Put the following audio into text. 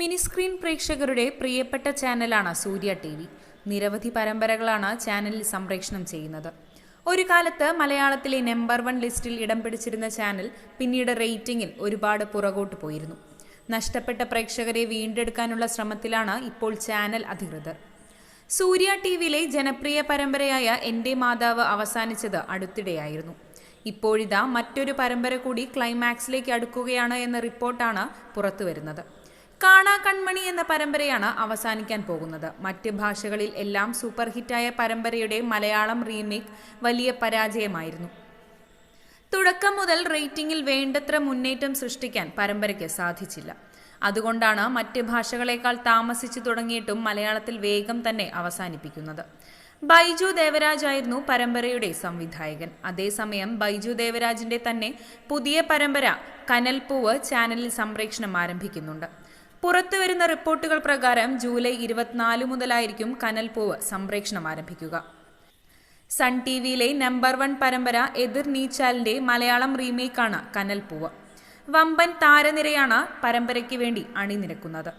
Mini screen പ്രേക്ഷകരുടെ പ്രിയപ്പെട്ട ചാനലാണ് സൂര്യ ടി വി. നിരവധി പരമ്പരകളാണ് ചാനലിൽ സംപ്രേഷണം ചെയ്യുന്നത്. ഒരു കാലത്ത് മലയാളത്തിലെ നമ്പർ വൺ ലിസ്റ്റിൽ ഇടം പിടിച്ചിരുന്ന ചാനൽ പിന്നീട് റേറ്റിംഗിൽ ഒരുപാട് പുറകോട്ട് പോയിരുന്നു. നഷ്ടപ്പെട്ട പ്രേക്ഷകരെ വീണ്ടെടുക്കാനുള്ള ശ്രമത്തിലാണ് ഇപ്പോൾ ചാനൽ അധികൃതർ. സൂര്യ ടി വിയിലെ ജനപ്രിയ പരമ്പരയായ എന്റെ മാതാവ് അവസാനിച്ചത് അടുത്തിടെയായിരുന്നു. ഇപ്പോഴിതാ മറ്റൊരു പരമ്പര കൂടി ക്ലൈമാക്സിലേക്ക് അടുക്കുകയാണ് എന്ന റിപ്പോർട്ടാണ് പുറത്തുവരുന്നത്. കാണാ കൺമണി എന്ന പരമ്പരയാണ് അവസാനിക്കാൻ പോകുന്നത്. മറ്റ് ഭാഷകളിൽ എല്ലാം സൂപ്പർ ഹിറ്റായ പരമ്പരയുടെ മലയാളം റീമേക്ക് വലിയ പരാജയമായിരുന്നു. തുടക്കം മുതൽ റേറ്റിംഗിൽ വേണ്ടത്ര മുന്നേറ്റം സൃഷ്ടിക്കാൻ പരമ്പരയ്ക്ക് സാധിച്ചില്ല. അതുകൊണ്ടാണ് മറ്റ് ഭാഷകളെക്കാൾ താമസിച്ചു തുടങ്ങിയിട്ടും മലയാളത്തിൽ വേഗം തന്നെ അവസാനിപ്പിക്കുന്നത്. ബൈജു ദേവരാജ് ആയിരുന്നു പരമ്പരയുടെ സംവിധായകൻ. അതേസമയം ബൈജു ദേവരാജിന്റെ തന്നെ പുതിയ പരമ്പര കനൽപൂവ് ചാനലിൽ സംപ്രേക്ഷണം ആരംഭിക്കുന്നുണ്ട്. പുറത്തുവരുന്ന റിപ്പോർട്ടുകൾ പ്രകാരം ജൂലൈ ഇരുപത്തിനാല് മുതലായിരിക്കും കനൽപൂവ് സംപ്രേക്ഷണം ആരംഭിക്കുക. സൺ ടി വിയിലെ നമ്പർ വൺ പരമ്പര എതിർ നീച്ചാലിന്റെ മലയാളം റീമേക്കാണ് കനൽപൂവ് വമ്പൻ താരനിരയാണ് പരമ്പരയ്ക്ക് വേണ്ടി അണിനിരക്കുന്നത്.